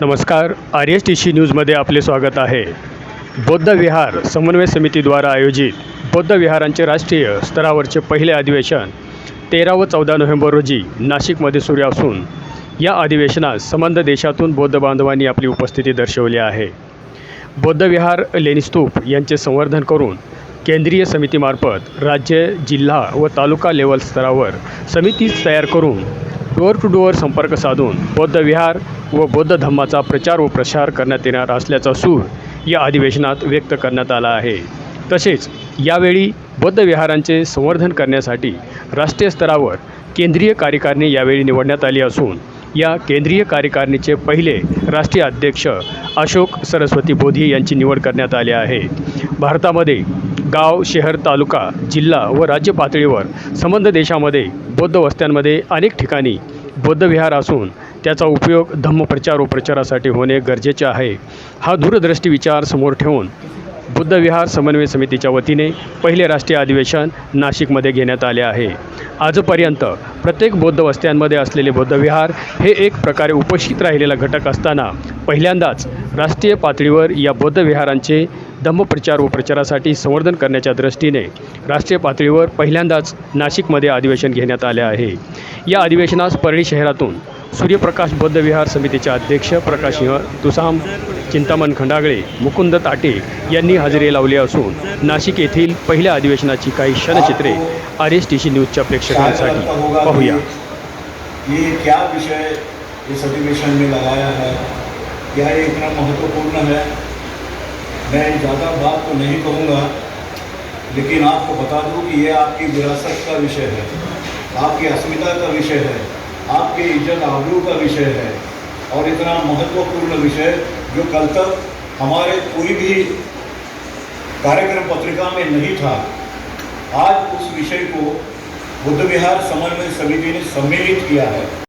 नमस्कार. R S T C न्यूजमध्ये आपले स्वागत आहे. बौद्ध विहार समन्वय समितीद्वारा आयोजित बौद्ध विहारांचे राष्ट्रीय स्तरावरचे पहिले अधिवेशन तेरा व चौदा नोव्हेंबर रोजी नाशिकमध्ये सुरू असून या अधिवेशनात संबंध देशातून बौद्ध बांधवांनी आपली उपस्थिती दर्शवली आहे. बौद्ध विहार लेणीस्तूप यांचे संवर्धन करून केंद्रीय समितीमार्फत राज्य जिल्हा व तालुका लेवल स्तरावर समिती तयार करून डोअर टू डोअर संपर्क साधून बौद्ध विहार व बौद्ध धम्माचा प्रचार व प्रसार करण्यात येणार असल्याचा सूर या अधिवेशनात व्यक्त करण्यात आला आहे. तसेच यावेळी बौद्ध विहारांचे संवर्धन करण्यासाठी राष्ट्रीय स्तरावर केंद्रीय कार्यकारिणी यावेळी निवडण्यात आली असून या केंद्रीय कार्यकारिणीचे पहिले राष्ट्रीय अध्यक्ष अशोक सरस्वती बोधी यांची निवड करण्यात आली आहे. भारतामध्ये गाव शहर तालुका जिल्हा व राज्य पातळीवर संबंध देशामध्ये बौद्ध वस्त्यांमध्ये अनेक ठिकाणी बौद्ध विहार असून त्याचा उपयोग धम्मप्रचार व प्रचारासाठी होणे गरजेचे आहे. हा दूरदृष्टी विचार समोर ठेवून बुद्ध विहार समन्वय समितीच्या वतीने पहिले राष्ट्रीय अधिवेशन नाशिकमध्ये घेण्यात आले आहे. आजपर्यंत प्रत्येक बौद्ध वस्त्यांमध्ये असलेले बौद्ध विहार हे एक प्रकारे उपस्थित राहिलेला घटक असताना पहिल्यांदाच राष्ट्रीय पातळीवर या बौद्ध विहारांचे धम्मप्रचार व प्रचारासाठी संवर्धन करण्याच्या दृष्टीने राष्ट्रीय पातळीवर पहिल्यांदाच नाशिकमध्ये अधिवेशन घेण्यात आले आहे. या अधिवेशनास परळी शहरातून सूर्यप्रकाश बौद्धविहार समितीचे अध्यक्ष प्रकाश सिंह तुसाम चिंतामण खंडागळे मुकुंद ताटे यांनी हजेरी लावली असून नाशिक येथील पहिल्या अधिवेशनाची काही क्षणचित्रे आर एस टी सी न्यूजच्या प्रेक्षकांसाठी. पाहूया. ये क्या विषय इस अधिवेशन में लगाया है? क्या ये इतना महत्त्वपूर्ण है? मैं ज़्यादा बात तो नहीं कहूँगा लेकिन आपको बता दूँ कि ये आपकी विरासत का विषय है आपकी अस्मिता का विषय है। आपके इज़्ज़त आबरू का विषय है और इतना महत्वपूर्ण विषय जो कल तक हमारे कोई भी कार्यक्रम पत्रिका में नहीं था, आज उस विषय को बुद्ध विहार समन्वय समिति ने सम्मिलित किया है।